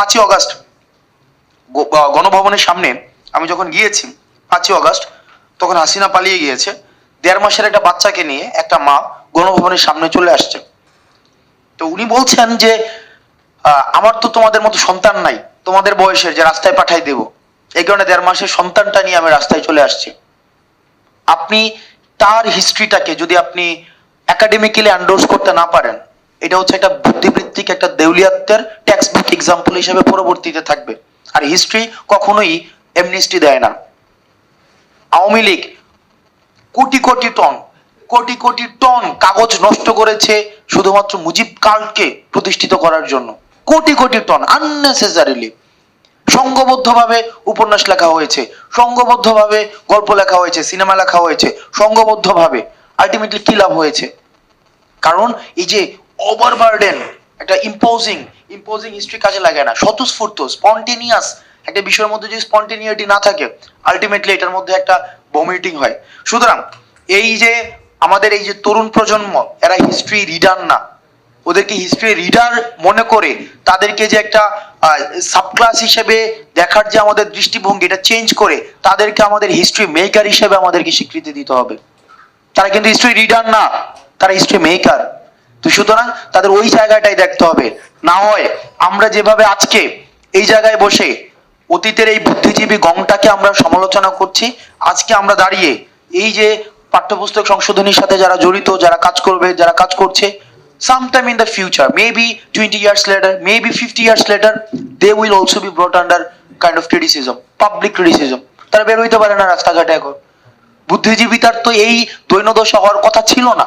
পাঁচই অগাস্ট গণভবনের সামনে আমি যখন গিয়েছি, পাঁচই অগাস্ট, তখন হাসিনা পালিয়ে গিয়েছে। দেড় মাসের একটা বাচ্চাকে নিয়ে একটা মা গণভবনের সামনে চলে আসছে। তো উনি বলছেন যে আমার তো তোমাদের মতো সন্তান নাই, তোমাদের বয়সের, যে রাস্তায় পাঠাই দেব। এই কারণে দেড় মাসের সন্তানটা নিয়ে আমি রাস্তায় চলে আসছি। আপনি তার হিস্ট্রিটাকে যদি আপনি একাডেমিক্যালি অ্যান্ডোর্স করতে না পারেন, এটা হচ্ছে একটা বুদ্ধিবৃত্তিক, একটা দেউলিয়াত্বের বুক এক্সাম্পল হিসেবে পরবর্তীতে থাকবে। আর হিস্ট্রি কখনোই এমনিস্টি দেয় না। আওয়ামী লীগ কোটি কোটি টন, কোটি কোটি টন কাগজ নষ্ট করেছে শুধুমাত্র মুজিব কালকে প্রতিষ্ঠিত করার জন্য। কোটি কোটি টন আননেসেসারিলি সংঘবদ্ধভাবে উপন্যাস লেখা হয়েছে সংঘবদ্ধভাবে গল্প লেখা হয়েছে, সিনেমা লেখা হয়েছে সংঘবদ্ধভাবে আলটিমেটলি কি লাভ হয়েছে? কারণ এই যে ওভারবার্ডেন একটা ইম্পোজিং ইম্পোজিং হিস্ট্রি কাজে লাগে না। স্বতঃস্ফূর্ত স্পন্টেনিয়াস একটা বিষয়ের মধ্যে যদি স্পন্টেনিয়াটি না থাকে আলটিমেটলি এটার মধ্যে একটা ভমিটিং হয়। সুতরাং এই যে আমাদের এই যে তরুণ প্রজন্ম, এরা হিস্ট্রি রিডার না। ওদেরকে হিস্ট্রি রিডার মনে করে তাদেরকে যে একটা সাবক্লাস হিসেবে দেখার যে আমাদের দৃষ্টিভঙ্গি, এটা চেঞ্জ করে তাদেরকে আমাদের হিস্ট্রি মেকার হিসেবে আমাদেরকে স্বীকৃতি দিতে হবে। তারা কিন্তু হিস্ট্রি রিডার না, তারা হিস্ট্রি মেকার তো সুতরাং তাদের ওই জায়গাটাই দেখতে হবে। না হয় আমরা যেভাবে আজকে এই জায়গায় বসে অতীতের এই বুদ্ধিজীবী গংটাকে আমরা সমালোচনা করছি, আজকে আমরা দাঁড়িয়ে এই যে পাঠ্যপুস্তক সংশোধনীর সাথে যারা জড়িত, যারা কাজ করবে, যারা কাজ করছে, sometime in the future, maybe 20 years later, maybe 50 years later, they will also be brought under kind of criticism, public criticism. তারা বের হইতে পারে না রাস্তাঘাটে এখন। বুদ্ধিজীবিতার তো এই দৈনদশা হওয়ার কথা ছিল না।